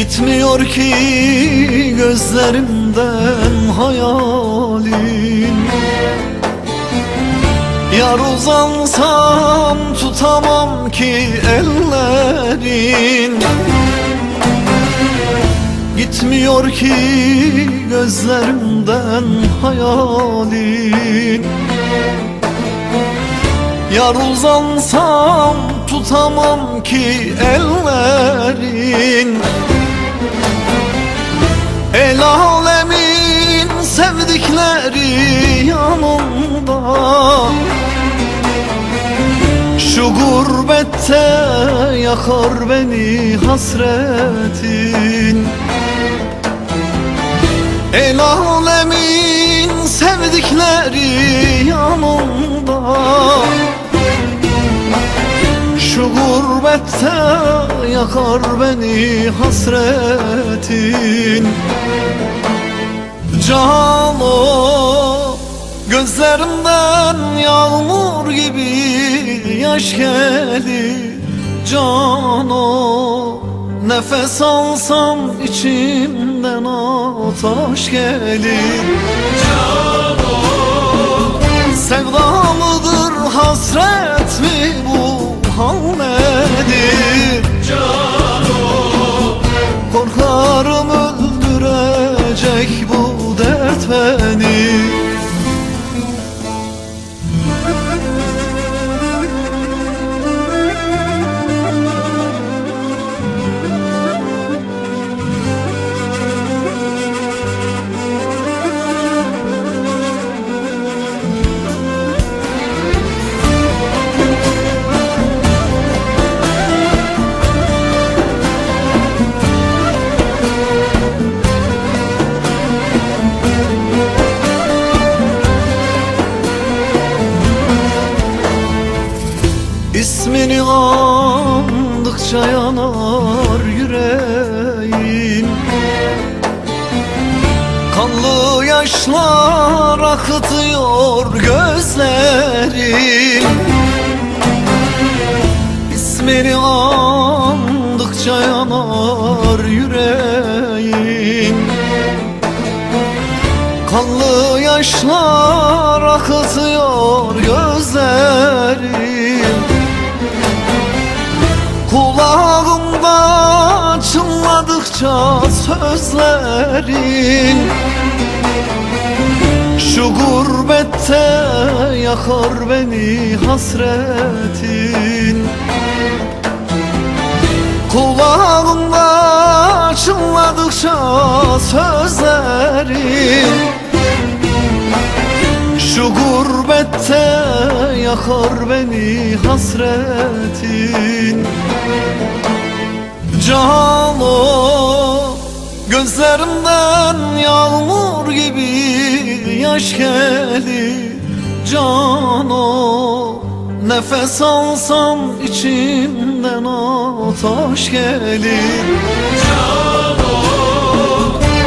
Gitmiyor ki gözlerimden hayalin Yar uzansam tutamam ki ellerin. Gitmiyor ki gözlerimden hayalin. Yar uzansam tutamam ki ellerin sevdikleri yanımda. Şu gurbette yakar beni hasretin. El alemin sevdikleri yanımda. Şu gurbette yakar beni hasretin. Cano Gözlerimden yağmur gibi yaş gelir Cano Nefes alsam içimden ateş gelir Cano Sevdalıdır hasret mi bu hal nedir? Korkarım İsmini andıkça yanar yüreğim. Kanlı yaşlar akıtıyor gözlerim. İsmini andıkça yanar yüreğim. Kanlı yaşlar akıtıyor Kulağımda çınladıkça sözlerin Şu gurbette yakar beni hasretin Kulağımda çınladıkça sözlerin Şu gurbette yakar beni hasretin Gözlerimden yağmur gibi yaş gelir Cano Nefes alsam içimden ateş gelir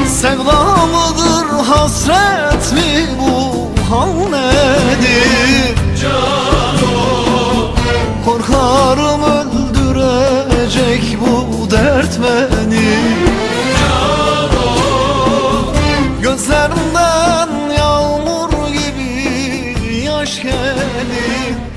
Sevdalıdır hasret mi bu hal nedir hoş geldin.